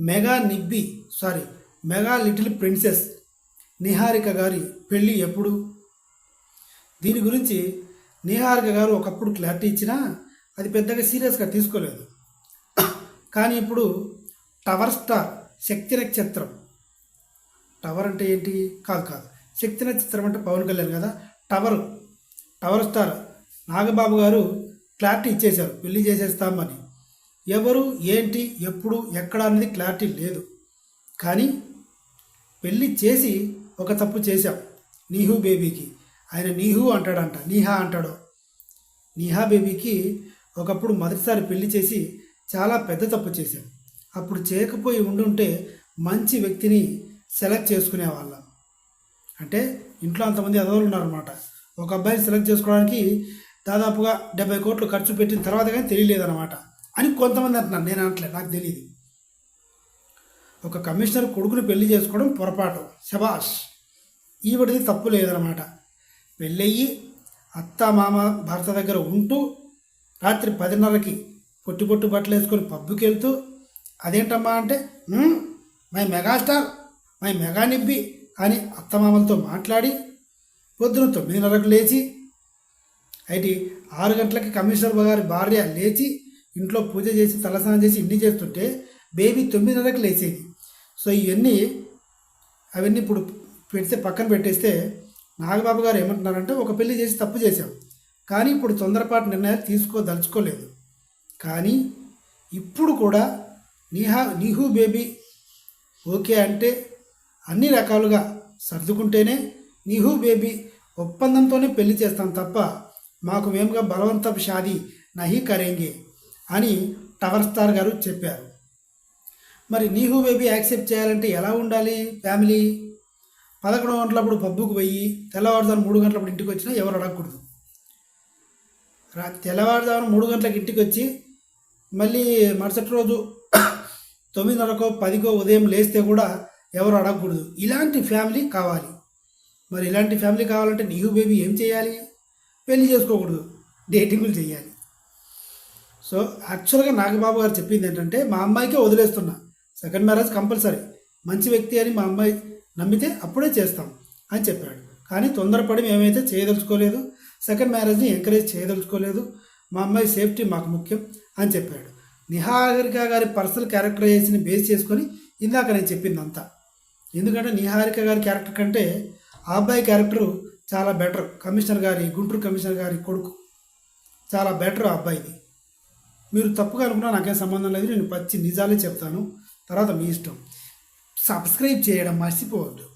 Mega nibbi sorry mega little princess Niharika గారి పెళ్ళి ఎప్పుడు? దీని గురించి నిహారిక గారు ఒకప్పుడు క్లారిటీ ఇచ్చినా అది పెద్దగా సీరియస్గా తీసుకోలేదు. కానీ ఇప్పుడు టవర్ స్టార్ శక్తి నక్షత్రం టవర్ అంటే ఏంటి? కాదు కాదు. శక్తి నక్షత్రం అంటే పవన్ కళ్యాణ్ కదా? టవర్ టవర్ స్టార్ నాగబాబు గారు క్లారిటీ ఇచ్చేశారు. పెళ్ళి చేసేస్తామని. ఎవరు ఏంటి ఎప్పుడు ఎక్కడ అనేది క్లారిటీ లేదు. కానీ పెళ్ళి చేసి ఒక తప్పు చేశాం. నీహు బేబీకి. ఆయన నీహు అంటాడంట. నీహా అంటాడు. నీహా బేబీకి ఒకప్పుడు మొదటిసారి పెళ్ళి చేసి చాలా పెద్ద తప్పు చేశాం. అప్పుడు చేయకపోయి ఉండుంటే మంచి వ్యక్తిని సెలెక్ట్ చేసుకునేవాళ్ళం అంటే ఇంట్లో అంతమంది అదవులు ఉన్నారన్నమాట. ఒక అబ్బాయిని సెలెక్ట్ చేసుకోవడానికి దాదాపుగా డెబ్బై కోట్లు ఖర్చు పెట్టిన తర్వాత కానీ తెలియలేదన్నమాట. అని కొంతమంది అంటున్నారు. నేను అనట్లేదు నాకు తెలియదు ఒక కమిషనర్ కొడుకుని పెళ్ళి చేసుకోవడం పొరపాటు. శబాష్ ఈవిడిది తప్పు లేదనమాట పెళ్ళయ్యి అత్త మామ భర్త దగ్గర ఉంటూ రాత్రి పదిన్నరకి పొట్టి పొట్టు బట్టలు వేసుకొని పబ్బుకి వెళ్తూ అదేంటమ్మా అంటే మై మెగాస్టార్ మై మెగా నిబ్బి అని అత్తమామలతో మాట్లాడి పొద్దున తొమ్మిదిన్నరకు లేచి అయితే ఆరు గంటలకి కమిషనర్ గారి భార్య లేచి ఇంట్లో పూజ చేసి తలస్నానం చేసి ఇన్ని చేస్తుంటే బేబీ తొమ్మిదిన్నరకు లేచేది. సో ఇవన్నీ అవన్నీ ఇప్పుడు పెడితే పక్కన పెట్టేస్తే నాగబాబు గారు ఏమంటున్నారంటే ఒక పెళ్ళి చేసి తప్పు చేశాం. కానీ ఇప్పుడు తొందరపాటు నిర్ణయాలు తీసుకోదలుచుకోలేదు. కానీ ఇప్పుడు కూడా నీహా నీహు బేబీ ఓకే అంటే అన్ని రకాలుగా సర్దుకుంటేనే నీహు బేబీ ఒప్పందంతోనే పెళ్ళి చేస్తాం తప్ప మాకు మేముగా బలవంతపు షాది నహి కరేంగే అని టవర్ స్టార్ గారు చెప్పారు. మరి నీహు బేబీ యాక్సెప్ట్ చేయాలంటే ఎలా ఉండాలి ఫ్యామిలీ? పదకొండు గంటలప్పుడు పబ్బుకు పోయి తెల్లవారుజాము మూడు గంటలప్పుడు ఇంటికి వచ్చినా ఎవరు అడగకూడదు. రా తెల్లవారుజామున మూడు గంటలకు ఇంటికి వచ్చి మళ్ళీ మరుసటి రోజు తొమ్మిదిన్నరకో పదికో ఉదయం లేస్తే కూడా ఎవరు అడగకూడదు. ఇలాంటి ఫ్యామిలీ కావాలి. మరి ఇలాంటి ఫ్యామిలీ కావాలంటే నీహు బేబీ ఏం చేయాలి? పెళ్ళి చేసుకోకూడదు. డేటింగ్లు చేయాలి. సో యాక్చువల్గా నాగబాబు గారు చెప్పింది ఏంటంటే మా అమ్మాయికే వదిలేస్తున్నా. సెకండ్ మ్యారేజ్ కంపల్సరీ మంచి వ్యక్తి అని మా అమ్మాయి నమ్మితే అప్పుడే చేస్తాం అని చెప్పాడు. కానీ తొందరపడి మేమైతే చేయదలుచుకోలేదు. Second మ్యారేజ్ని encourage చేయదలుచుకోలేదు. మా అమ్మాయి సేఫ్టీ మాకు ముఖ్యం అని చెప్పాడు. నిహారిక గారి పర్సనల్ క్యారెక్టరైజేషన్ బేస్ చేసుకొని ఇందాక నేను చెప్పింది అంతా ఎందుకంటే నిహారిక గారి క్యారెక్టర్ కంటే ఆ అబ్బాయి క్యారెక్టరు చాలా బెటర్ కమిషనర్ గారి గుంటూరు కమిషనర్ గారి కొడుకు. చాలా బెటర్ ఆ అబ్బాయిది. మీరు తప్పుగా అనుకున్నా నాకేం సంబంధం లేదు నేను పచ్చి నిజాలే చెప్తాను. తర్వాత మీ ఇష్టం. సబ్స్క్రైబ్ చేయడం మర్చిపోవద్దు.